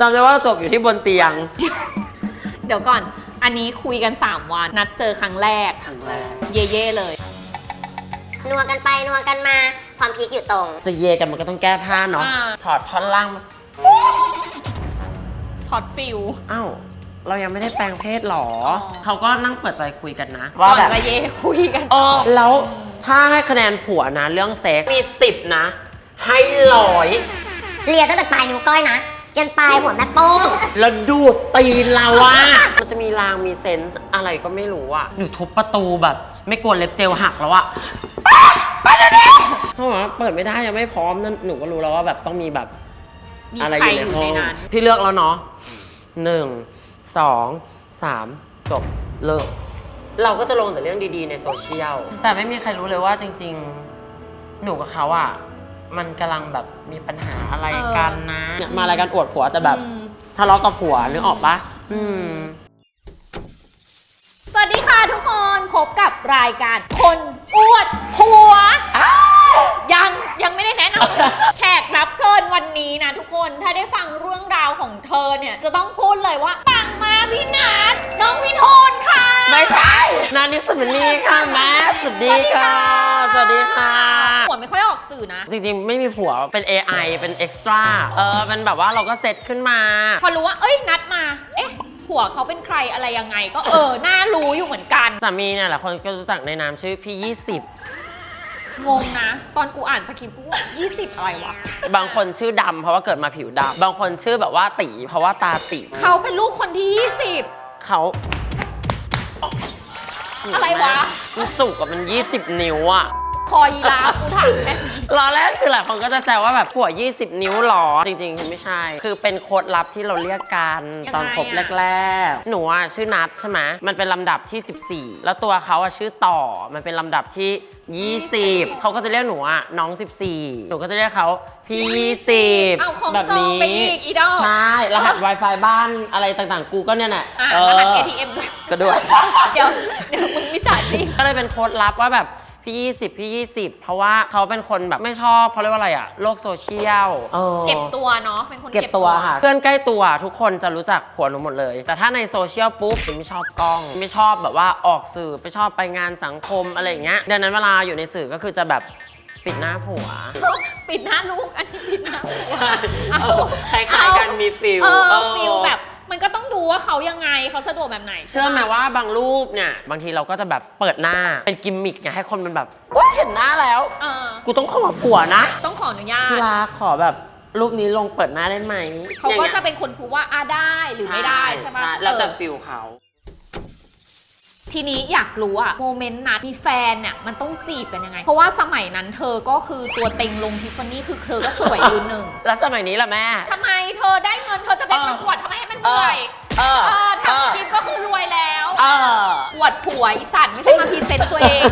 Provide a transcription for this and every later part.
จำได้ว่าจบอยู่ที่บนเตียงเดี๋ยวก่อน อันนี้คุยกัน 3 วัน นัดเจอครั้งแรก ครั้งแรกเย่ๆเลย นัวกันไปนัวกันมา ความพีคอยู่ตรง จะเยกันมันก็ต้องแก้ผ้าเนาะอ่า ถอดท่อนล่างมาช็อตฟิล อ้าวเรายังไม่ได้แปลงเพศหรออ๋อเขาก็นั่งเปิดใจคุยกันนะก่อนจะเย่คุยกัน เออแล้วถ้าให้คะแนนผัวนะ เรื่องเซ็กซ์มีสิบนะ ให้ร้อยเลียตั้งแต่ปลายนิ้วก้อยนะ ยันปลายหัวแม่โป้งแล้วดูดตีนเราอะมันจะมีรางมีเซนส์อะไรก็ไม่รู้อะหนูทุบประตูแบบ ไม่กลัวเล็บเจลหักแล้วอะไปเดี๋ยวนี้เขาบอกว่าเปิดไม่ได้ยังไม่พร้อมนั่นหนูก็รู้แล้วว่าแบบต้องมีแบบมีอะไรใครอยู่ในอยู่ห้อในงนั้นพี่เลือกแล้วเนาะหนึ่งสองสามจบเลิก เราก็จะลงแต่เรื่องดีๆในโซเชียลแต่ไม่มีใครรู้เลยว่าจริง ๆ หนูกับเขาอะ มันกำลังแบบมีปัญหาอะไรกันนะเนี่ยมารายการอวดผัวแต่แบบอืม ทะเลาะกับผัวนึกออกปะอืม สวัสดีค่ะทุกคน พบกับรายการคนอวดผัว ยังยังไม่ได้แนะนำ แขกรับเชิญวันนี้นะทุกคนถ้าได้ฟังเรื่องราวของเธอเนี่ย จะต้องพูดเลยว่าปังมากพี่นัทน้องพี่โทนค่ะ ไม่ใช่นานิสมิลีค่ะแม่สวัสดีค่ะ สวัสดีค่ะ หัวไม่ค่อยออกสื่อนะ จริงๆ ไม่มีผัวเป็น AI เป็นเอ็กซ์ตร้าเออเป็นแบบว่าเราก็เซตขึ้นมา พอรู้ว่าเอ้ยนัดมา เอ๊ะผัวเขาเป็นใครอะไรยังไง ก็เออน่ารู้อยู่เหมือนกัน สามีเนี่ยหลายคนก็รู้จักในนามชื่อพี่ งงนะ ตอนกูอ่านสคริปต์กูว่า20อะไรวะ20บางคนชื่อดำเพราะว่าเกิดมาผิวดำบางคนชื่อแบบว่าตีเพราะว่าตาตีเขาเป็นลูกคนที่เขา20อะไรวะ มันจุกกับมัน 20 นิ้วอะค อยีราฟกูถามแค่นี้ล้อแรกคือหลายคนก็จะแซวว่าแบบผัว 20 นิ้วหรอ จริงๆคือไม่ใช่ คือเป็นโค้ดลับที่เราเรียกกันตอนพบแรกๆ หนูอะชื่อนัทใช่ไหมมันเป็นลำดับที่ 14 แล้วตัวเขาอะชื่อต่อ มันเป็นลำดับที่ 20 เขาก็จะเรียกหนูอะน้อง 14 หนูก็จะเรียกเขาพี่20เอาของแบบจองนี้ไปอีกอีดอกใช่ รหัส Wi-Fi บ้านอะไรต่างๆ กูก็เนี่ยแหละอะเอรหัสอ ATM ด้วยก็ด้วย เดี๋ยวเดี๋ยวมึงมิจฉาชีพก็เลยเป็นโค้ดลับว่าแบบ พี่20พี่20เพราะว่าเขาเป็นคนแบบไม่ชอบเขาเรียกว่าอะไรอะโลกโซเชียลออ เก็บตัวเนาะเป็นคนเก็บตัวค่ะ เพื่อนใกล้ตัวทุกคนจะรู้จักผัวหนูหมดเลย แต่ถ้าในโซเชียลปุ๊บไม่ชอบกล้อง ไม่ชอบแบบว่าออกสื่อไม่ชอบไปงานสังคมอะไรอย่างเงี้ยดังนั้นเวลาอยู่ในสื่อก็คือจะแบบปิดหน้าผัว ปิดหน้าลูกอันนี้ปิดหน้าผัวเออคล้ายๆกันมีฟิลเอเอออฟิลแบบ มันก็ต้องดูว่าเขายังไงเขาสะดวกแบบไหนเชื่อไหมว่าบางรูปเนี่ย บางทีเราก็จะแบบเปิดหน้าเป็นกิมมิกไงให้คนมันแบบว้าเห็นหน้าแล้ว เออกูต้องขอผัวนะต้องขออนุญาต ที่รักขอแบบรูปนี้ลงเปิดหน้าได้ไหมเขาอย่งก็งี้ยจะเป็นคนพูดว่าอ่าได้หรือไม่ได้ใช่ไหมแล้วแต่เออ ฟิลเขา ทีนี้อยากรู้อะโมเมนต์นัดมีแฟนเนี่ยมันต้องจีบกันยังไง เพราะว่าสมัยนั้นเธอก็คือตัวเต็งลงทิฟฟานี่คือเธอก็สวยยืนหนึ่งแล้วสมัยนี้ล่ะแม่ทำไมเธอได้เงินเธอจะไปเออประกวดทำไมให้มันเหนื่อย เออเออเออทำคลิปก็คือรวยแล้วเอออวดผัวอีสัตว์ไม่ใช่มาพรีเซนต์ตัวเอง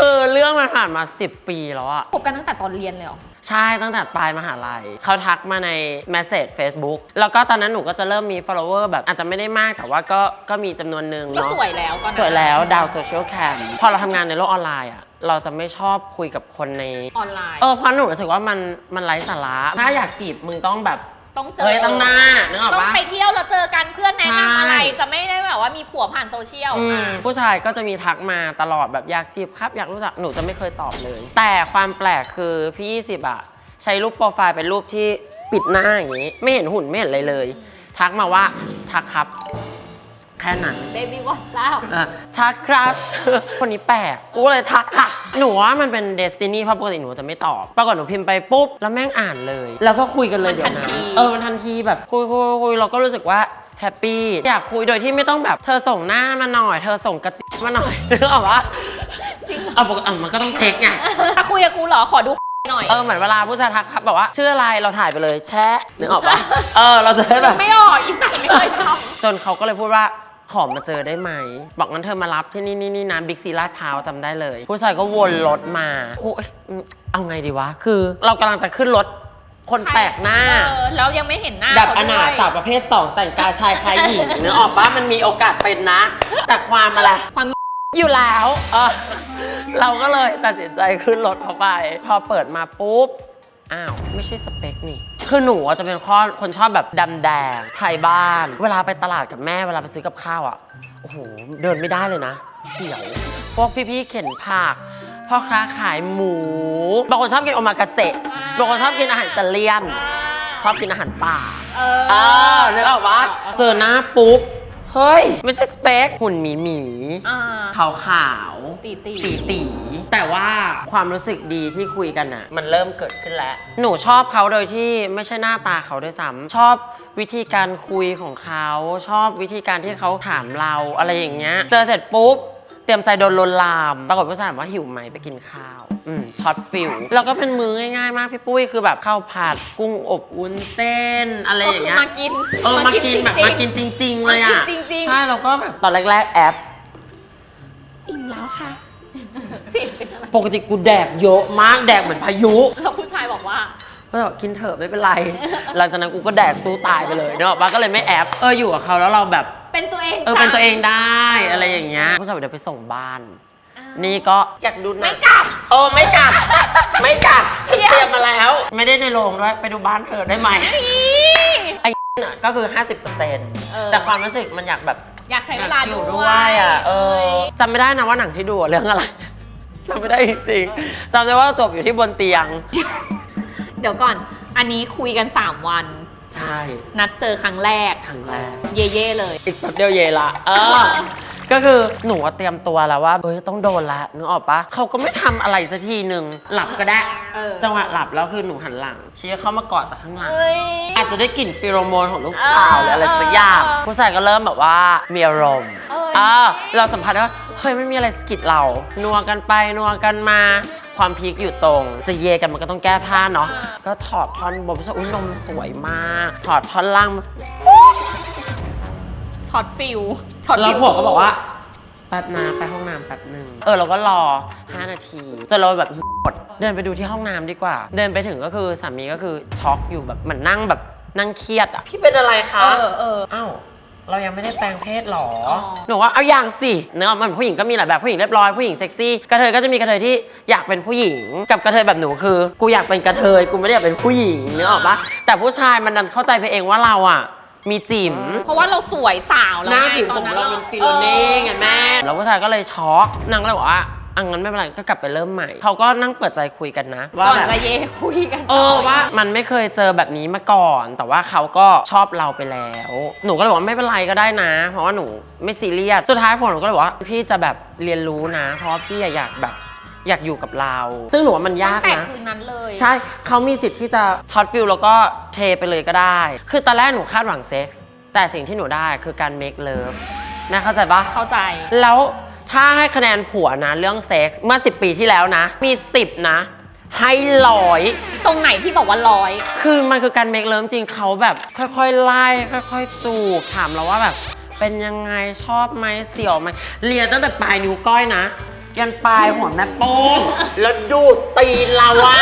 เออเรื่องมันผ่านมา 10 ปีแล้วอะคบกันตั้งแต่ตอนเรียนเลยเหรอ ใช่ตั้งแต่ปลายมหาลัยเขาทักมาใน Message Facebook แล้วก็ตอนนั้นหนูก็จะเริ่มมี follower แบบอาจจะไม่ได้มากแต่ว่าก็ก็มีจำนวนหนึ่งก็เนาะสวยแล้วตอนนั้นสวยแล้วดาวโซเชียลแคมพอเราทำงานในโลกออนไลน์อะเราจะไม่ชอบคุยกับคนใน ออนไลน์ เออเพราะหนูรู้สึกว่ามันมันไร้สาระ ถ้าอยากจีบมึงต้องแบบต้องเจอเฮ้ยต้องหน้านึกออกต้องปะ ไปเที่ยวแล้วเจอ ม่ได้แบบว่ามีผัวผ่านโซเชียลอืมอะ ผู้ชายก็จะมีทักมาตลอดแบบอยากจีบครับ อยากรู้จักหนูจะไม่เคยตอบเลย แต่ความแปลกคือพี่20อะใช้รูปโปรไฟล์เป็นรูปที่ปิดหน้าอย่างนี้ ไม่เห็นหุ่นไม่เห็นอะไรเลย ทักมาว่าทักครับ แค่นั้นเบบี้วอทซับเออทักครับ คนนี้แปลกกูเลยทักค่ะ หนูว่ามันเป็นเดสตินีเพราะปกติหนูจะไม่ตอบ ปรากฏหนูพิมพ์ไปปุ๊บ แล้วแม่งอ่านเลย แล้วก็คุยกันเลยเดี๋ยวนั้นเออมันทันทีแบบคุยคุยคุยคุยเราก็รู้สึกว่า แฮปปี้อยากคุยโดยที่ไม่ต้องแบบเธอส่งหน้ามาหน่อย เธอส่งกระจิบมาหน่อยนึกออกปะจริงเหรอเอาปกติอะมันก็ต้องเช็คไงถ้าคุยกับกูเหรอขอดูหน่อยเออเหมือนเวลาผู้ชายทักครับแบบว่าชื่ออะไรเราถ่ายไปเลยแชะนึกออกปะเออเราจะได้แบบไม่ออกอีสัตว์ไม่เคยทจนเขาก็เลยพูดว่าขอมาเจอได้ไหม บอกงั้นเธอมารับที่นี่นี่นี่นะบิ๊กซีลาดพร้าวจำได้เลย ผู้ชายก็วนรถมากูเอ้ยอืมเอาไงดีวะ คือเรากำลังจะขึ้นรถ คนำแปลกหน้า เออแล้วยังไม่เห็นหน้าแบบเขอนาด้ถวยสาวประเภท 2 แต่งกายชายคล้ายหญิงเนื้อออกปะมันมีโอกาสเป็นนะ แต่ความอะไร ความอยู่แล้วเออเราก็เลยตัดสินใจขึ้นรถเขาไป พอเปิดมาปุ๊บ อ้าว ไม่ใช่สเปคนี่ คือหนูอะจะเป็นข้อคนชอบแบบดำแดงไทยบ้าน เวลาไปตลาดกับแม่เวลาไปซื้อกับข้าวอะ โอ้โห เดินไม่ได้เลยนะ เสียว พวกพี่ๆเข็นผัก พ่อค้าขายหมูบางคนชอบกินโอมากาเสะบางคนชอบกินอาหารอิตาเลียน ชอบกินอาหารป่า เอเออนึกออกปะเจอหน้าปุ๊บ เฮ้ย ไม่ใช่สเปคหุ่นหมีหมีอ่าขาวขาวๆตีตีตีตีแต่ว่าความรู้สึกดีที่คุยกันน่ะมันเริ่มเกิดขึ้นแล้ว หนูชอบเขาโดยที่ไม่ใช่หน้าตาเขาด้วยซ้ำชอบวิธีการคุยของเขา ชอบวิธีการที่เขาถามเราอะไรอย่างเงี้ย เจอเสร็จปุ๊บ เตรียมใจโดนลวนลาม ปรากฏผู้ชายถามว่าหิวไหมไปกินข้าว อืมช็อตฟิลแล้วก็เป็นมือง่ายๆ มากพี่ปุ้ยคือแบบข้าวผัดกุ้งอบวุ้นเส้น อะไรอก็ย่างคือเงี้ย มากินเออมากินแบบจริงๆ มากินจริง ๆ เลยอะ มากินจริงๆ ใช่เราก็แบบตอนแรกๆแอป อิ่มแล้วค่ะสิเป็นอะไรปกติกูแดกเยอะมากแดกเหมือนพายุแล้วผู้ชายบอกว่า ก็แบบกินเถอะไม่เป็นไร หลังจากนั้นกูก็แดกสู้ตายไปเลยเนกอะปะก็เลยไม่แอปเอออยู่กับเขาแล้วเราแบบ เป็นตัวเองเออเป็นตัวเองได้อะไรอย่างเงี้ยผู้ชายบอกเดี๋ยวไปส่งบ้านอ่านี่ก็อยากดูหนะไม่กลับเออไม่กลับ ไม่กลับเที่ยวเตรียมมาแล้ว ไม่ได้ในโรงด้วยไปดูบ้านเธอได้ไหมนี่ ไอ้น่ะก็คือ 50%เออแต่ความรู้สึกมันอยากแบบอยากใช้เวลาอยู่ด้ด้ววยยอะเออจำไม่ได้นะว่าหนังที่ดูอะเรื่องอะไรจำไม่ได้จริงๆจำได้ว่าจบอยู่ที่บนเตียง เดี๋ยวก่อน อันนี้คุยกัน 3 วัน ใช่นัดเจอครั้งแรก ครั้งแรกเย่ๆเลย อีกแป๊บเดียวเยละเออ ก็คือหนูอะเตรียมตัวแล้วว่าเฮ้ยต้องโดนละนึกออกปะเขาก็ไม่ทำอะไรสักทีหนึ่งหลับก็ได้ เออ จังหวะหลับแล้วคือหนูหันหลังเชียร์เข้ามากอดจากข้างหลัง เอ้ย อาจจะได้กลิ่นฟีโรโมนของลูกสาวหรืออะไรสักอย่างเออผู้ชายก็เริ่มแบบว่ามีอารมณ์เอออ่าเราสัมผัสได้ว่าเฮ้ยไม่มีอะไรสะกิดเรานัวกันไปนัวกันมา ความพีคอยู่ตรง จะเยกันมันก็ต้องแก้ผ้าเนาะก็ถอดท่อนบนผู้ชายอุ้ยนมสวยมาก ถอดท่อนล่างมาช็อตฟิลช็อตแล้วฟิลผัวก็บอกว่าแป๊บนะไปห้องน้ำแป๊บหนึ่งเออเราก็รอ 5 นาทีจนเราแบบหมดเดินไปดูที่ห้องน้ำดีกว่า เดินไปถึงก็คือสามีก็คือช็อกอยู่แบบเหมือนนั่งแบบนั่งเครียดอะพี่เป็นอะไรคะเออเอออ้าว เรายังไม่ได้แปลงเพศหรออ๋อหนูว่าเอาอย่างสิเนื้อะมันผู้หญิงก็มีหลายแบบผู้หญิงเรียบร้อยผู้หญิงเซ็กซี่กระเทยก็จะมีกระเทยที่อยากเป็นผู้หญิง กับกระเทยแบบหนูคือ กูอยากเป็นกระเทยกูไม่ได้อยากเป็นผู้หญิงเนื้อออกปะแต่ผู้ชายมันดันเข้าใจไปเองว่าเราอะมีจิ๋ม เพราะว่าเราสวยสาวแล้วหน้าไงผิวตขออนงนั้นเรามันฟิโลเน่ไงแม่ใช่แล้วผู้ชายก็เลยช็อกนางก็เลยบอกว่า อังนั้นไม่เป็นไรก็กลับไปเริ่มใหม่เขาก็นั่งเปิดใจคุยกันนะ ว่าก่อนแบบจะเย่คุยกันเออว่ามันไม่เคยเจอแบบนี้มาก่อน แต่ว่าเขาก็ชอบเราไปแล้ว หนูก็เลยบอกว่าไม่เป็นไรก็ได้นะ เพราะว่าหนูไม่ซีเรียสสุดท้ายผมหนูก็เลยบอกว่าพี่จะแบบเรียนรู้นะ เพราะว่าพี่อยากแบบอยากอยู่กับเรา ซึ่งหนูว่ามันยากแต่นะ คืนนั้นเลยใช่ เขามีสิทธิ์ที่จะช็อตฟิลแล้วก็เทไปเลยก็ได้ คือตอนแรกหนูคาดหวังเซ็กส์ แต่สิ่งที่หนูได้คือการเมคเลิฟนะเข้าใจปะเข้าใจ แล้ว ถ้าให้คะแนนผัวนะเรื่องเซ็กส์เมื่อ 10 ปีที่แล้วนะ มี 10 นะ ให้ร้อยตรงไหนที่บอกว่าร้อย คือมันคือการเมคเลิฟจริงเขาแบบ ค่อยๆไล่ค่อยๆ จูบถามเราว่าแบบ เป็นยังไงชอบไหมเสียวไหมเลียตั้งแต่ปลายนิ้วก้อยนะ ยันปลายหัวแม่โป้งแล้วดูดตีนเราอะ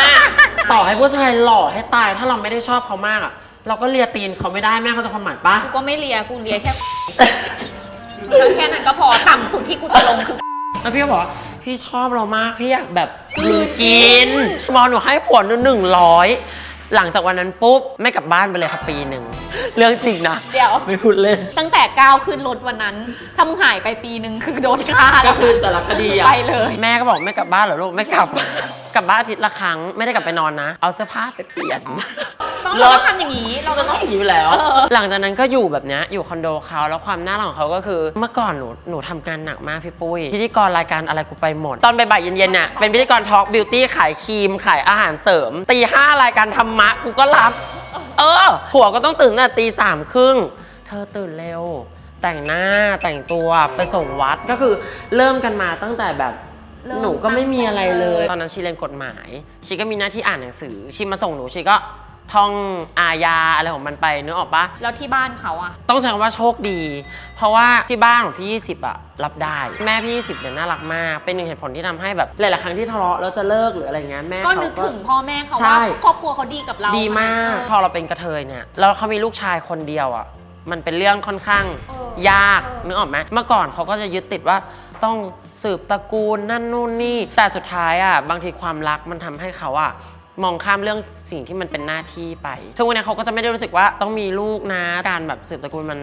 ต่อให้ผู้ชายหล่อให้ตายถ้าเราไม่ได้ชอบเขามากอะเราก็เลียตีนเขาไม่ได้แม่เขาจะความหมายปะ กูก็ไม่เลียกูเลียแค่ แล้วแค่นั้นก็พอต่ำสุดที่กูจะลงคือ แล้วพี่ก็บอกว่าพี่ชอบเรามากพี่อยากแบบมือกินมองหนูให้ผัวหนูหนึ่งร้อยหลังจากวันนั้นปุ๊บ ไม่กลับบ้านไปเลยค่ะปีหนึ่ง เรื่องจริงนะเดี๋ยว ไม่พูดเล่น ตั้งแต่ก้าวขึ้นรถวันนั้นถ้ามึงหายไปปีหนึ่งคือโดนฆ่าก็แล้วคือสารคดีอะไปเลย แม่ก็บอกไม่กลับบ้านเหรอลูกไม่กลับ กลับบ้านอาทิตย์ละครั้งไม่ได้กลับไปนอนนะ เอาเสื้อผ้าไปเปลี่ยน ต้องเลิเราศต้องทำอย่างนี้เราเราต้ต้อองง อย่างนี้อยู่แล้ว เออ หลังจากนั้นก็อยู่แบบเนี้ยอยู่คอนโดเขาแล้วความน่ารักของเขาก็คือ เมื่อก่อนหนูหนูทำงานหนักมากพี่ปุ้ยพิธีกรรายการอะไรกูไปหมด ตอนบ่ายๆเย็นๆน่ะเป็นพิธีกรทอล์กบิวตี้ขายครีม ขายอาหารเสริม ตีห้ารายการธรรมะกูก็รับ เออผัวก็ต้องตื่นตั้งแต่ตีสามครึ่งเธอตื่นเร็ว แต่งหน้าแต่งตัวไปส่งวัดก็คือเริ่มกันมาตั้งแต่แบบ เริ่มหนูก็ไม่มีอะไรเลยตั้งแต่ตอนนั้นชีเรียนกฎหมาย ชีก็มีหน้าที่อ่านหนังสือ ชีมาส่งหนูชีก็ท่องอาญาอะไรของมันไปนึกออกปะแล้วที่บ้านเขาอะต้องใช้คำว่าโชคดี เพราะว่าที่บ้านของพี่ 20อะรับได้ แม่พี่ 20เนี่ยน่ารักมาก เป็นหนึ่งเหตุผลที่ทำให้แบบหลายๆครั้งที่ทะเลาะแล้วจะเลิกหรืออะไรเงี้ยแม่ก็เขานึกถึงพ่อแม่เขาใช่ ว่าครอบครัวเขาดีกับเราดีมากเออพอเราเป็นกระเทยเนี่ยแล้วเขามีลูกชายคนเดียวอะมันเป็นเรื่องค่อนข้าง เออ ยากเออ นึกออกไหมเมื่อก่อนเขาก็จะยึดติดว่าต้อง สืบตระกูลนั่นนู่นนี่ แต่สุดท้ายอะบางทีความรักมันทำให้เขาอะมองข้ามเรื่องสิ่งที่มันเป็นหน้าที่ไป ทุกวันนี้เขาก็จะไม่ได้รู้สึกว่าต้องมีลูกนะ การแบบสืบตระกูลมัน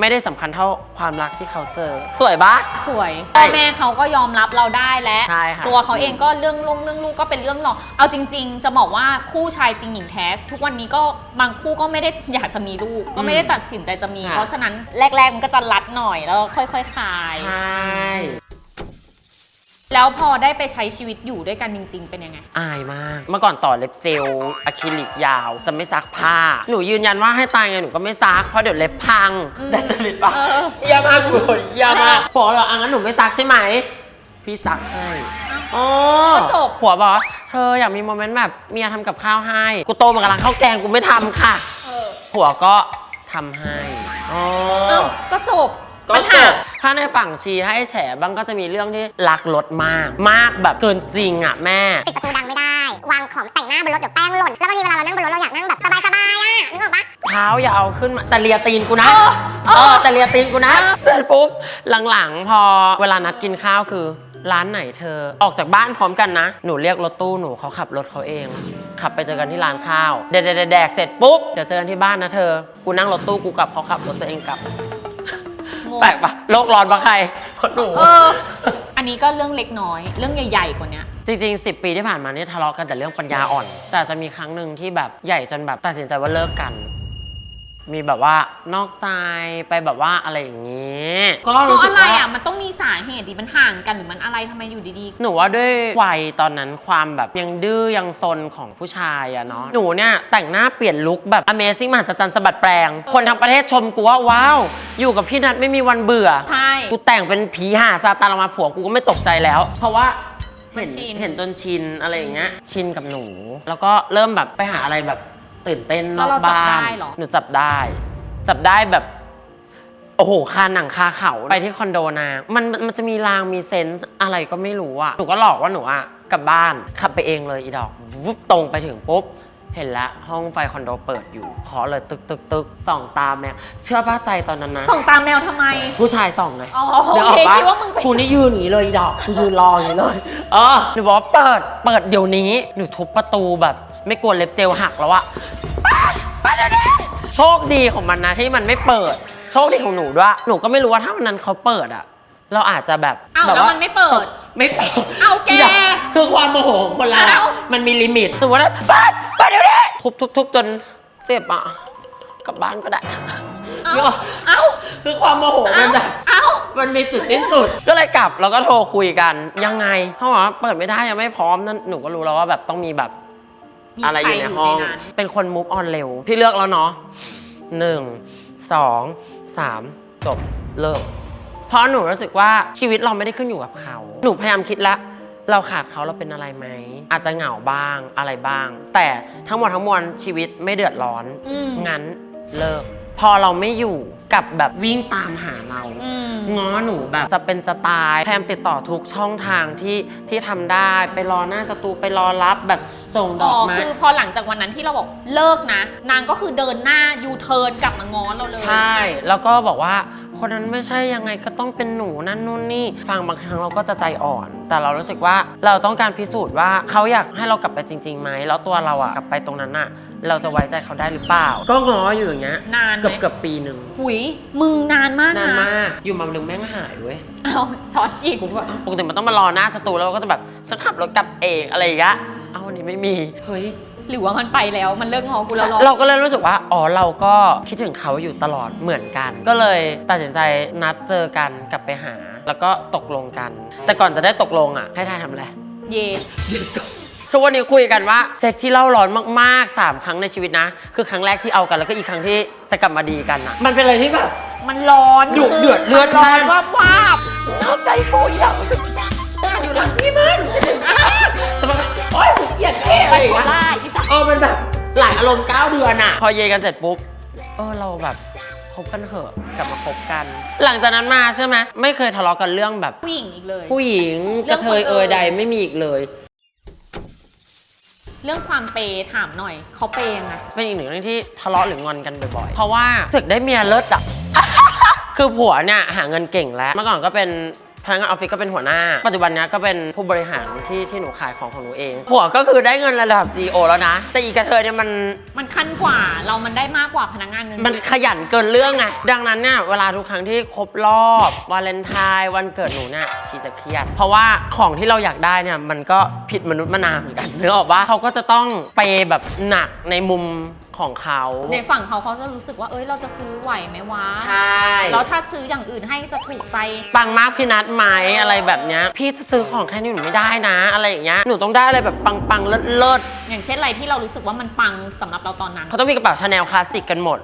ไม่ได้สำคัญเท่าความรักที่เขาเจอ สวยปะ สวยใช่พ่อแม่เขาก็ยอมรับเราได้และ ใช่ค่ะตัวเขาเองก็เรื่องลูกเรื่องลูกก็เป็นเรื่องรองเอาจริง ๆ จะบอกว่าคู่ชายจริงหญิงแท้ ทุกวันนี้ก็บางคู่ก็ไม่ได้อยากจะมีลูก ก็ไม่ได้ตัดสินใจจะมี ค่ะ เพราะฉะนั้นแรกๆมันก็จะรัดหน่อยแล้วค่อย ๆคลาย ใช่ แล้วพอได้ไปใช้ชีวิตอยู่ด้วยกันจริง ๆ เป็นยังไง อายมาก เมื่อก่อนต่อเล็บเจลอะคริลิกยาว จะไม่ซักผ้า หนูยืนยันว่าให้ตายไงหนูก็ไม่ซัก เพราะเดี๋ยวเล็บพังอืมแต่จะลิดปะเออ เยี่ยมากกูเยี่ยมมากผัวเหรออังั้นหนูไม่ซักใช่ไหม พี่ซักให้อ๋อก็จบ ผัวบอกว่าเธออยากมีโมเมนต์แบบเมียทำกับข้าวให้ กูโตมากำลังข้าวแกงกูไม่ทำค่ะ เออผัวก็ทำให้อ๋อ เอ้าก็จบก็ปัญจหาบ ถ้าในฝั่งชีให้แฉบ้างก็จะมีเรื่องที่รักรถมาก มากแบบเกินจริงอะแม่ ปิดประตูดังไม่ได้ วางของแต่งหน้าบนรถเดี๋ยวแป้งหล่น แล้วบางทีเวลาเรานั่งบนรถเราอยากนั่งแบบสบายๆอะนึกออกปะเท้าอย่าเอาขึ้นมาแต่เลียตีนกูนะเออเออเออแต่เลียตีนกูนะเสร็จปุ๊บหลังๆ พอเวลานัดกินข้าวคือร้านไหนเธอออกจากบ้านพร้อมกันนะ หนูเรียกรถตู้หนูเขาขับรถเขาเอง ขับไปเจอกันที่ร้านข้าวแดกๆแดกๆเสร็จปุ๊บเดี๋ยวเจอกันที่บ้านนะเธอ กูนั่งรถตู้กูกลับเขาขับรถตัวเองกลับ งงแปลกปะโลกร้อนปะใครเพราะหนูเออ อันนี้ก็เรื่องเล็กน้อย เรื่องใหญ่ๆกว่าเนี้ย จริงๆ 10 ปีที่ผ่านมาเนี่ยทะเลาะกันแต่เรื่องปัญญาอ่อน แต่จะมีครั้งหนึ่งที่แบบใหญ่จนแบบตัดสินใจว่าเลิกกัน มีแบบว่านอกใจไปแบบว่าอะไรอย่างนี้ ก็เพรู้ราะสึกอะไรว่า อะ มันต้องมีสาเหตุดิมันห่างกันหรือมันอะไรทำไมอยู่ดี หนูว่าด้วยวัยตอนนั้นความแบบยังดื้อยังซนของผู้ชายอะเนาะหนูเนี่ยแต่งหน้าเปลี่ยนลุคแบบ Amazing มหัศจรรย์สะบัดแปลง คนทั้งประเทศชมกูว่า ว้าว อยู่กับพี่นัทไม่มีวันเบื่อ ๆ ใช่ กูแต่งเป็นผีห่าซาตานลงมาผัวกูก็ไม่ตกใจแล้ว เพราะว่ามัเห็นนชิน เห็นจนชินอะไรอย่างเงี้ยชินกับหนู แล้วก็เริ่มแบบไปหาอะไรแบบ ตื่นเต้นนแล้วอกเราจับบ้านได้เหรอ หนูจับได้ จับได้แบบ โอ้โหคาหนังคาเขาไปที่คอนโดนางมันมันมันจะมีรางมีเซนส์อะไรก็ไม่รู้อะหนูก็หลอกว่าหนูอะกลับบ้านขับไปเองเลยอีดอกวุบตรงไปถึงปุ๊บ เห็นแล้วห้องไฟคอนโดเปิดอยู่ขอเลยตึกตึกตึกส่องตามแม่เชื่อป้าใจตอนนั้นนะ ส่งตามแมวทำไม ผู้ชายส่องไงอ๋อนึกโอเคกปะคิดว่ามึงไป กูนี่ยืนอย่างนี้เลยอีดอกกูยืนรออย่างนี้เลยเออหนูบอกว่าเปิด เปิดเดี๋ยวนี้ หนูทุบประตูแบบ ไม่กลัวเล็บเจลหักแล้วอะ ไปไปเดี๋ยวนี้โชคดีของมันนะที่มันไม่เปิด โชคดีของหนูด้วย หนูก็ไม่รู้ว่าถ้าวันนั้นเขาเปิดอะเราอาจจะแบบอ้าวแบบแล้วมันไม่เปิด ไม่เปิดเอาแกดกคือความโมโหของคนเราอะเอ้ามันมีลิมิตสมมติว่าไปไปเดี๋ยวนี้ทุบทุบทุบจนเจ็บอะกลับบ้านก็ได้เอ้านึกออกเอ้าคือความโมโหมันแบบ เอ้ามันมีจุดสิ้นสุด ก็เลยกลับแล้วก็โทรคุยกันยังไงเขาบอกว่าเปิดไม่ได้ยังไม่พร้อมนั่นหนูก็รู้แล้วว่าแบบต้องมีแบบ มีอะไรอยู่ในห้องใครอยู่ในนั้น เป็นคนมูฟออนเร็ว พี่เลือกแล้วเนาะหนึ่งสองสามจบเลิก เพราะหนูรู้สึกว่าชีวิตเราไม่ได้ขึ้นอยู่กับเขา หนูพยายามคิดละเราขาดเขาเราเป็นอะไรไหม อาจจะเหงาบ้างอะไรบ้าง แต่ทั้งหมดทั้งมวลชีวิตไม่เดือดร้อน อืม งั้นเลิก พอเราไม่อยู่กับแบบวิ่งตามหาเราอืมง้อหนูแบบจะเป็นจะตายพยายามติดต่อทุกช่องทางที่ที่ทำได้ไปรอหน้าสตูไปรอรับแบบส่งดอ๋ออกไม้คือพอหลังจากวันนั้นที่เราบอกเลิกนะ นางก็คือเดินหน้ายูเทิร์นกลับมาง้อเราเลย ใช่ แล้วก็บอกว่า คนนั้นไม่ใช่ยังไงก็ต้องเป็นหนูนั่นนู่นนี่ ฟังบางครั้งเราก็จะใจอ่อน แต่เรารู้สึกว่าเราต้องการพิสูจน์ว่าเขาอยากให้เรากลับไปจริงๆไหมแล้วตัวเราอะกลับไปตรงนั้นอะเราจะไว้ใจเขาได้หรือเปล่า ก็ง้ออยู่อย่างเงี้ยนานไหเกือบมเกือบปีหนึ่งหุยมึงนานมากนานนะมากอยู่มาหนึ่งแม่งหายเว้ย เอาช็อตอีก กูก็ว่าปกติมันต้องมารอหน้าสตูแล้วเราก็จะแบบฉันขับรถกลับเองอะไรอย่างเงี้ยเอาวันนี้ไม่มี เฮ้ย หรือว่ามันไปแล้วมันเลิกงอกูแล้วหรอ เราก็เลยรู้สึกว่า อ๋อ เราก็คิดถึงเขาอยู่ตลอดเหมือนกัน ก็เลยตัดสินใจนัดเจอกันกลับไปหา แล้วก็ตกลงกัน แต่ก่อนจะได้ตกลงอะ ให้ทายทำอะไร เย่ทุกวันนี้คุยกันว่าเซ็กที่เล่าร้อนมากๆ 3 ครั้งในชีวิตนะ คือครั้งแรกที่เอากันแล้วก็อีกครั้งที่จะกลับมาดีกันอะ มันเป็นอะไรที่แบบมันร้อนดุเดือดเลือดมันร้อนพล่านวาบวาบเอาใจกูอีกแล้วอยู่หลังพี่มากสมมติว่าโอ๊ยผมเกลียดเท่อะไรอย่างเงี้ยได้อีสัตว์ เออมันแบบหลายอารมณ์9เดือนอะพอเยกันเสร็จปุ๊บ เออเราแบบคบกันเถอะกลับมาคบกัน หลังจากนั้นมาใช่ไหมไม่เคยทะเลาะกันเรื่องแบบ ผู้หญิงอีกเลย ผู้หญิงเรื่กองระเทยคนอื่นเอยใดไม่มีอีกเลย เรื่องความเปย์ถามหน่อยเขาเปย์ยังไงเป็นอีกหนึ่งเรื่องที่ทะเลาะหรืองอนกันบ่อยๆ เพราะว่าถึกได้เมียเลิศอะ คือผัวเนี่ยหาเงินเก่งแล้ว เมื่อก่อนก็เป็น พนักงานออฟฟิศก็เป็นหัวหน้า ปัจจุบันเนี้ยก็เป็นผู้บริหารที่ที่หนูขายของของหนูเองผัวก็คือได้เงินระดับ CEO แล้วนะ แต่อีกระเทยเนี่ยมัน มันขั้นกว่าเรามันได้มากกว่าพนักงานเงินมันขยันเกินเรื่องไง ดังนั้นเนี่ยเวลาทุกครั้งที่ครบรอบวาเลนไทน์วันเกิดหนูเนี่ยชีจะเครียด เพราะว่าของที่เราอยากได้เนี่ยมันก็ผิดมนุษย์มนาเหมือนกันนึกออกว่าเขาก็จะต้องเปย์แบบหนักในมุมของเขาในฝั่งเขาเขาจะรู้สึกว่าเอ้ยเราจะซื้อไหวไหมวะใช่แล้วถ้าซื้ออย่างอื่นให้จะถูกใจปังมากพี่นัดไหมอะไรแบบเนี้ยพี่จะซื้อของแค่นี้หนูไม่ได้นะ อะไรอย่างเงี้ยหนูต้องได้อะไรแบบปังปังๆเลิศเลิศอย่างเช่นอะไรที่เรารู้สึกว่ามันปังสำหรับเราตอนนั้นๆเขาต้องมีกระเป๋าชาแนลคลาสสิกกันหมด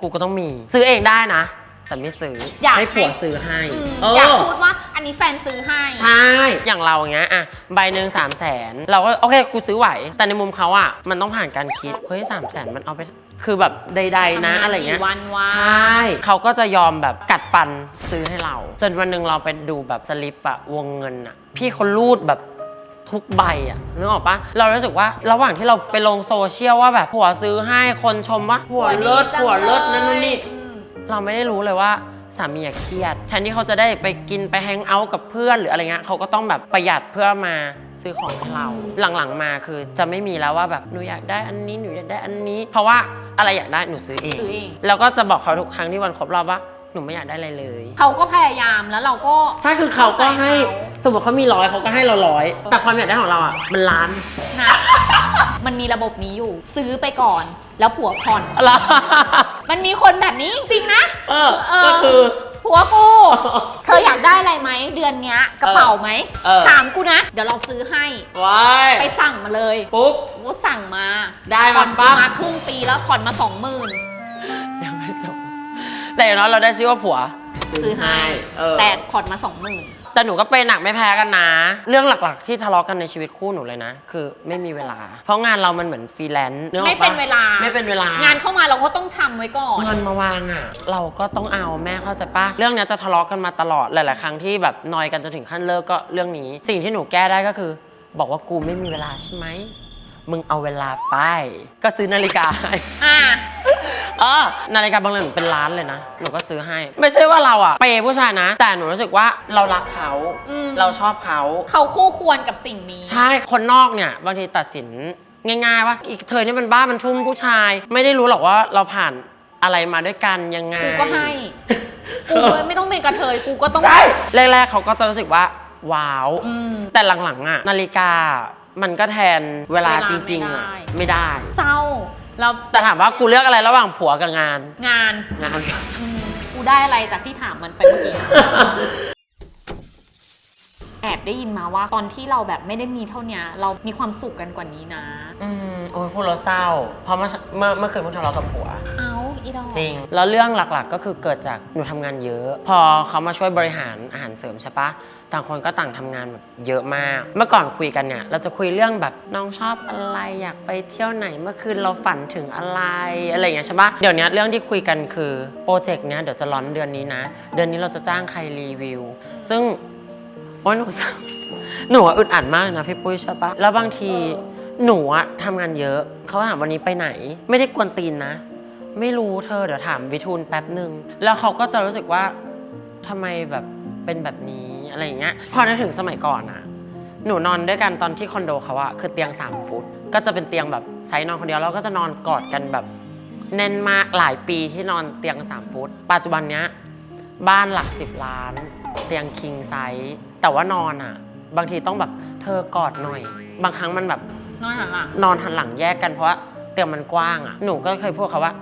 กูก็ต้องมี ซื้อเองได้นะ แต่ไม่ซื้ออยากให้ผัวให้ซื้อให้อืมเออยากอ พูดว่าอันนี้แฟนซื้อให้ ใช่ อย่างเราอย่างเงี้ยอะใบหนึ่งสามแสนเราก็โอเคกูซื้อไหว แต่ในมุมเขาอะมันต้องผ่านการคิด เฮ้ยสามแสนมันเอาไป คือแบบใด ๆ นะทำงานอะไรเงี้ยกี่วันวะ ใช่เขาก็จะยอมแบบกัดฟันซื้อให้เรา จนวันหนึ่งเราไปดูแบบสลิปอะวงเงินอะพี่เขารูดแบบทุกใบอะนึกออกปะเรารู้สึกว่าระหว่างที่เราไปลงโซเชียลว่าแบบผัวซื้อให้คนชมว่าผัวเลิศจังผัวเลิศนั่นนู่นนี่ อืม เราไม่ได้รู้เลยว่าสามีอะเครียด แทนที่เขาจะได้ไปกินไปแฮงเอาท์กับเพื่อนหรืออะไรเงี้ยเขาก็ต้องแบบประหยัดเพื่อมาซื้อของให้เรา หลังๆมาคือจะไม่มีแล้วว่าแบบหนูอยากได้อันนี้หนูอยากได้อันนี้ เพราะว่าอะไรอยากได้หนูซื้อเองซื้อเอง แล้วก็จะบอกเขาทุกครั้งที่วันครบรอบว่าหนูไม่อยากได้อะไรเลย เขาก็พยายามแล้วเราก็ ใช่คือเขาก็ให้เข้าใจเขาสมมติเขามีร้อยเขาก็ให้เราร้อยแต่ความอยากได้ของเราอะมันล้าน นะ มันมีระบบนี้อยู่ ซื้อไปก่อน แล้วผัวผ่อน อะไรมันมีคนแบบนี้จริงๆนะ เออ เออ ก็คือ ผัวกู เธออยากได้อะไรไหม เดือนเนี้ยกระเป๋าไหม เออ ถามกูนะ เดี๋ยวเราซื้อให้ว้ายไปสั่งมาเลยปุ๊บ กูสั่งมาได้ผ่มาอนปั๊บมาครึ่งปีแล้วผ่อนมาสองหมื่น ยังไม่จบแต่อย่างน้อยเราได้ชื่อว่าผัวซื้อให้ เออแต่ผ่อนมาสองหมื่น แต่หนูก็เป็นหนักไม่แพ้กันนะ เรื่องหลักๆ ที่ทะเลาะกันในชีวิตคู่หนูเลยนะ คือไม่มีเวลา เพราะงานเรามันเหมือนฟรีแลนซ์นึกออกไม่ปะเป็นเวลา ไม่เป็นเวลางานเข้ามาเราก็ต้องทำไว้ก่อน เงินมาวางอะ เราก็ต้องเอาแม่เข้าใจปะเรื่องเนี้ยจะทะเลาะกันมาตลอดหลายๆครั้งที่แบบนอยกันจนถึงขั้นเลิกก็เรื่องนี้ สิ่งที่หนูแก้ได้ก็คือ บอกว่ากูไม่มีเวลาใช่ไหม มึงเอาเวลาไป ก็ซื้อนาฬิกาให้อ่าเออนาฬิกาบางเรือนหนูเป็นล้านเลยนะ หนูก็ซื้อให้ ไม่ใช่ว่าเราอะเปย์ผู้ชายนะ แต่หนูรู้สึกว่าเรารักเขา อืมเราชอบเขา เขาคู่ควรกับสิ่งนี้ใช่ คนนอกเนี่ยบางทีตัดสินง่ายๆว่าอีกเธอนี่มันบ้ามันทุ่มผู้ชาย ไม่ได้รู้หรอกว่าเราผ่านอะไรมาด้วยกันยังไง กูก็ให้ กูเลยไม่ต้องเป็นกระเทยกูก็ต้องใช่แรกๆเขาก็จะรู้สึกว่า ว้าว อืม แต่หลังๆอะนาฬิกา มันก็แทนเวลาเวลาจริงๆอะไม่ได้ไม่ได้เศร้าแล้วแต่ถามว่ากูเลือกอะไรระหว่างผัวกับงาน งานงานอืมกูได้อะไรจากที่ถามมันไปเมื่อกี้ แอบได้ยินมาว่าตอนที่เราแบบไม่ได้มีเท่าเนี้ย เรามีความสุขกันกว่านี้นะ อืมโอ้ยพูดแล้วเศร้า เพราะเมื่อเมื่อเมื่อคืนเพิ่งทะเลาะกับผัว เอาอีดอกจริง แล้วเรื่องหลักๆก็คือเกิดจากหนูทำงานเยอะ พอเขามาช่วยบริหารอาหารเสริมใช่ปะ ต่างคนก็ต่างทำงานแบบเยอะมาก เมื่อก่อนคุยกันเนี่ย เราจะคุยเรื่องแบบน้องชอบอะไรอยากไปเที่ยวไหนเมื่อคืนเราฝันถึงอะไรอะไรอย่างเงี้ยใช่ปะเดี๋ยวนี้เรื่องที่คุยกันคือโปรเจกต์เนี้ยเดี๋ยวจะร้อนเดือนนี้นะ เดือนนี้เราจะจ้างใครรีวิว ซึ่งโอ้ยหนูหนูอึดอัดมากนะพี่ปุ้ยใช่ปะแล้วบางทีหนูอะทำงานเยอะ เขาถามวันนี้ไปไหน ไม่ได้กวนตีนนะ ไม่รู้เธอเดี๋ยวถามวิทูลแป๊บหนึ่งแล้วเขาก็จะรู้สึกว่าทำไมแบบเป็นแบบนี้ อะไรอย่างเงี้ยพอนึกถึงสมัยก่อนอะหนูนอนด้วยกันตอนที่คอนโดเขาอะคือเตียง 3 ฟุต ก็จะเป็นเตียงแบบไซส์นอนคนเดียวแล้วก็จะนอนกอดกันแบบแน่นมากหลายปีที่นอนเตียง 3 ฟุต ปัจจุบันเนี้ยบ้านหลัก 10 ล้าน เตียงคิงไซส์แต่ว่านอนอะบางทีต้องแบบเธอกอดหน่อย บางครั้งมันแบบนอนหันหลังนอนหันหลังแยกกันเพราะว่าเตียงมันกว้างอะ่ะหนูก็เคยพูดเขาว่า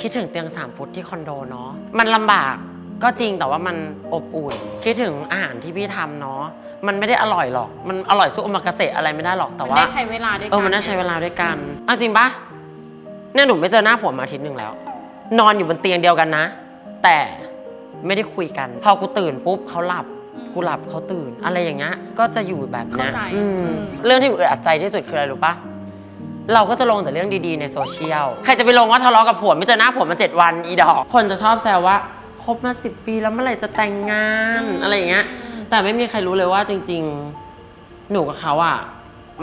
คิดถึงเตียง 3 ฟุตที่คอนโดเนาะมันลำบาก ก็จริงแต่ว่ามันอบอุ่น คิดถึงอาหารที่พี่ทำเนาะมันไม่ได้อร่อยหรอก มันอร่อยสู้โอมากาเสะอะไรไม่ได้หรอกแต่มันว่า ได้ใช้เวลาด้วยกัเออมันได้ใช้เวลาด้วยกันเอาจริงปะเนี่ยหนูไม่เจอหน้าผัวมาอาทิตย์หนึ่งแล้ว นอนอยู่บนเตียงเดียวกันนะ แต่ไม่ได้คุยกัน พอกูตื่นปุ๊บเขาหลับกูหลับเขาตื่น อะไรอย่างเงี้ย ก็จะอยู่แบบเนี้ยเข้าใจอืมอืม เรื่องที่หนูอึดอัดใจที่สุดคืออะไรรู้ปะเราก็จะลงแต่เรื่องดีๆในโซเชียล ใครจะไปลงว่าทะเลาะกับผัวไม่เจอหน้าผัวมาเจ็ดวันอีดอก คนจะชอบแซวว่าค บมาสิบปีแล้วเมื่อไหร่จะแต่งงานอะไรอย่างเงี้ย แต่ไม่มีใครรู้เลยว่าจริง ๆ หนูกับเขาอะ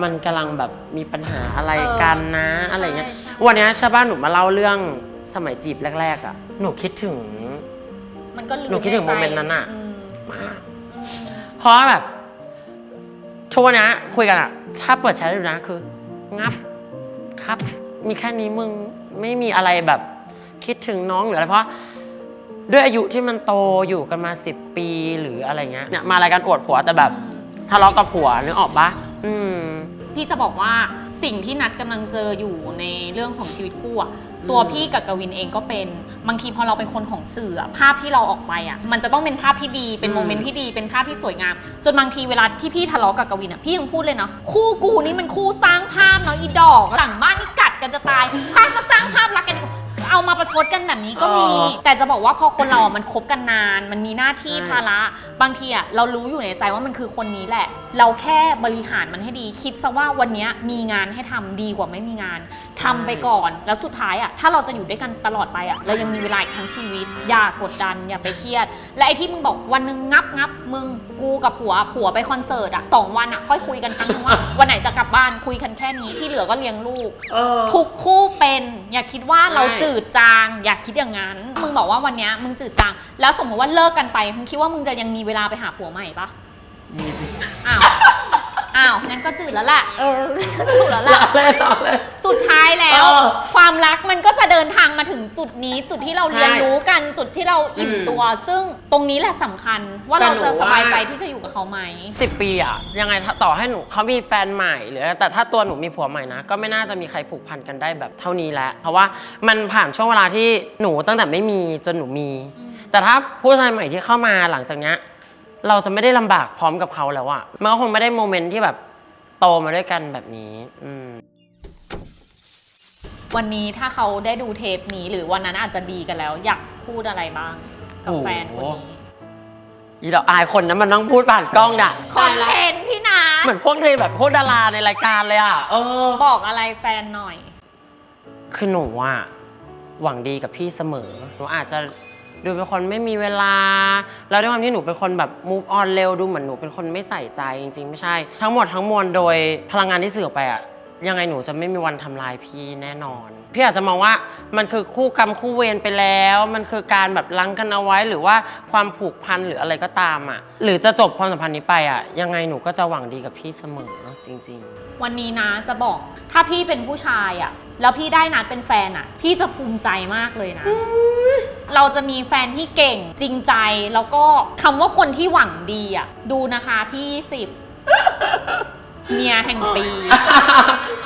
มันกำลังแบบมีปัญหาอะไรกันนะอะไรเงี้ยใช่ใช่วันเนี้ยใช่ป่ะหนูมาเล่าเรื่องสมัยจีบแรก ๆ อะ หนูคิดถึง มันก็ลืมหนูคิดถึงใใจโมเมนต์นั้นอะอืมมากอืมพอราะว่าแบบทุกวันนี้คุยกันอะถ้าเปิดแชทดูนะคือ งับครับ มีแค่นี้มึงไม่มีอะไรแบบ คิดถึงน้องหรืออะไรเพราะ ด้วยอายุที่มันโตอยู่กันมาสิบปีหรืออะไรเงี้ยเนี่ยมารายการอวดผัวแต่แบบทะเลาะกับผัวนึกออกปะอืม พี่จะบอกว่าสิ่งที่นัดกำลังเจออยู่ในเรื่องของชีวิตคู่อะตัวพี่กับกวินเองก็เป็นบางทีพอเราเป็นคนของสื่ออะภาพที่เราออกไปอะมันจะต้องเป็นภาพที่ดีเป็นอืมโมเมนต์ที่ดีเป็นภาพที่สวยงาม จนบางทีเวลาที่พี่ทะเลาะกับกวินอะพี่ยังพูดเลยเนาะคู่กูนี่มันคู่สร้างภาพเนาะอีดอกหลังบ้านนี่กัดกันจะตายภาพมาสร้างภาพรักกันดีกว่า เอามาประชดกันแบบนี้ก็มีแต่จะบอกว่าพอคนเราอะมันคบกันนาน มันมีหน้าที่ใช่ ภาระ บางทีอะเรารู้อยู่ในใจว่ามันคือคนนี้แหละ เราแค่บริหารมันให้ดี คิดซะว่าวันเนี้ยมีงานให้ทำดีกว่าไม่มีงานทำไปก่อน แล้วสุดท้ายอะถ้าเราจะอยู่ด้วยกันตลอดไปอะเรายังมีเวลาอีกทั้งชีวิต อย่ากดดันอย่าไปเครียด และไอ้ที่มึงบอกวันหนึงงับงับมึงกูกับผัวผัวไปคอนเสิร์ตอะสองวันอะค่อยคุยกันครั้งนึงว่า วันไหนจะกลับบ้านคุยกันแค่นี้ที่เหลือก็เลี้ยงลูก เออ ทุกคู่เป็นอย่าคิดว่าเราใช่จืดจาง อย่าคิดอย่างนั้น มึงบอกว่าวันเนี้ยมึงจืดจาง แล้วสมมติว่าเลิกกันไป มึงคิดว่ามึงจะยังมีเวลาไปหาผัวใหม่ปะมีสิอ้าว อ้าวงั้นก็จืดแล้วแหละเออจืดแล้วหล่ล่ะอเลยหล่อเลย สุดท้ายแล้ว เออความรักมันก็จะเดินทางมาถึงจุดนี้ จุดที่เราใช่เรียนรู้กันจุดที่เราอิ่มอืมตัว ซึ่งตรงนี้แหละสำคัญว่าแต่เราหนูจะสบายใจว่า ที่จะอยู่กับเขาไหม สิบปีอะยังไงถ้าต่อให้หนูเขามีแฟนใหม่หรืออะไรแต่ถ้าตัวหนูมีผัวใหม่นะ ก็ไม่น่าจะมีใครผูกพันกันได้แบบเท่านี้แล้วเพราะว่ามันผ่านช่วงเวลาที่หนูตั้งแต่ไม่มีจนหนูมี แต่ถ้าผู้ชายใหม่ที่เข้ามาหลังจากเนี้ย เราจะไม่ได้ลำบากพร้อมกับเขาแล้วอะมันก็คงไม่ได้โมเมนต์ที่แบบโตมาด้วยกันแบบนี้ อืม วันนี้ถ้าเขาได้ดูเทปนี้หรือวันนั้นอาจจะดีกันแล้ว อยากพูดอะไรบ้างกับโอ้โหแฟนคนนี้อีดอกอายคนนั้นมันต้องพูดผ่านกล้องด่ะคอนเทนต์พี่นาเหมือนพวกเธอแบบพวกดาราในรายการเลยอะเออ บอกอะไรแฟนหน่อย คือหนูอะหวังดีกับพี่เสมอ หนูอาจจะ ดูเป็นคนไม่มีเวลา แล้วด้วยความที่หนูเป็นคนแบบ move on เร็วดูเหมือนหนูเป็นคนไม่ใส่ใจจริง ๆ ไม่ใช่ ทั้งหมดทั้งมวลโดยพลังงานที่สื่อออกไปอะ ยังไงหนูจะไม่มีวันทำลายพี่แน่นอน พี่อาจจะมองว่ามันคือคู่กรรมคู่เวรไปแล้ว มันคือการแบบลังกันเอาไว้หรือว่าความผูกพันหรืออะไรก็ตามอะหรือจะจบความสัมพันธ์นี้ไปอะยังไงหนูก็จะหวังดีกับพี่เสมอจริง ๆ วันนี้นะจะบอกถ้าพี่เป็นผู้ชายอะแล้วพี่ได้นัดเป็นแฟนอะพี่จะภูมิใจมากเลยนะ เราจะมีแฟนที่เก่งจริงใจแล้วก็คำว่าคนที่หวังดีอะดูนะคะพี่สิบ เมียแห่งปี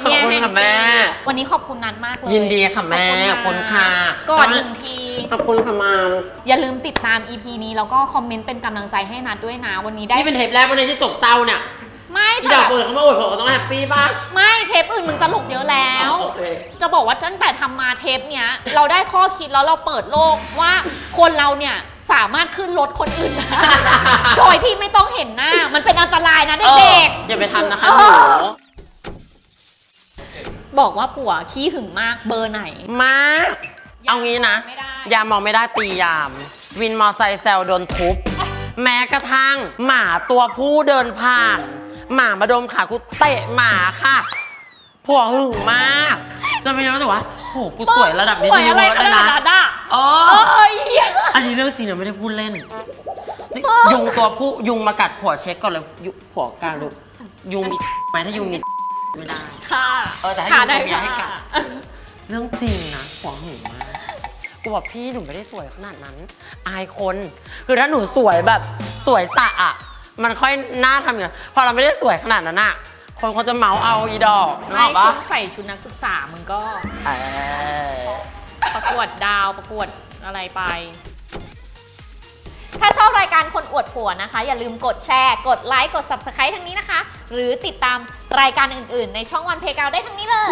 ขอบคุณค่ะแม่ วันนี้ขอบคุณนัดมากเลยยินดีค่ะแม่ขอบคุณค่ะก่อนหนึ่งทีขอบคุณค่ะมามอย่าลืมติดตาม EP นี้แล้วก็คอมเมนต์เป็นกำลังใจให้นัดด้วยนะ วันนี้ได้นี่เป็นเทปแรกวันนี้ที่จบเศร้าเนี่ยไม่อีแต่ดอกแบบเปิดเขามาอวดผมก็ต้องแฮปปี้ป่ะไม่เทปอื่นมึงตลกเยอะแล้วโอเคจะบอกว่าตั้งแต่ทำมาเทปเนี้ยเราได้ข้อคิดแล้วเราเปิดโลกว่าคนเราเนี่ย สามารถขึ้นรถคนอื่นได้ โดยที่ไม่ต้องเห็นหน้า มันเป็นอันตรายนะเด็กอย่าไปทำนะคะเอหนูอๆบอกว่าผัวขี้หึงมากเบอร์ไหน มากเอางี้นะไม่ได้ยามมองไม่ได้ตียาม วินมอไซค์แซลโดนทุบ แม้กระทั่งหมาตัวผู้เดินผ่าน หมามาดมขากูเตะหมาค่ะผัวหึงมาก จะไม่รู้สึกว่าโหกูสวยระดับนี้สวยอะไรจะขมีเวิร์กเลยนานะดนั้นอะโอ้เอ้ยอันนี้เรื่องจริงนะไม่ได้พูดเล่นจริงยุงตัวผู้ยุงมากัดผัวเช็คก่อนเลยยุผัวกลางดูยุงมีไหมถ้ายุงมีไม่ได้ค่ะเออแต่ให้ค่ะดูได้ตัวเมียให้กัค่ะดเรื่องจริงนะผัวหึงมากกูบอกพี่หนูไม่ได้สวยขนาดนั้น อายคนคือถ้าหนูสวยแบบสวยตะอะมันค่อยน่าทำอย่างนั้นพอเราไม่ได้สวยขนาดนั้นอะ คนเขาจะเมาเอาอีดอกนึกไม่ออกชุปะดใส่ชุดนักศึกษามึงก็ เออประกวดดาวประกวดอะไรไป ถ้าชอบรายการคนอวดผัวนะคะ อย่าลืมกดแชร์ กดไลค์ กด Subscribe ทั้งนี้นะคะ หรือติดตามรายการอื่นๆ ในช่องวันเพกาได้ทั้งนี้เลย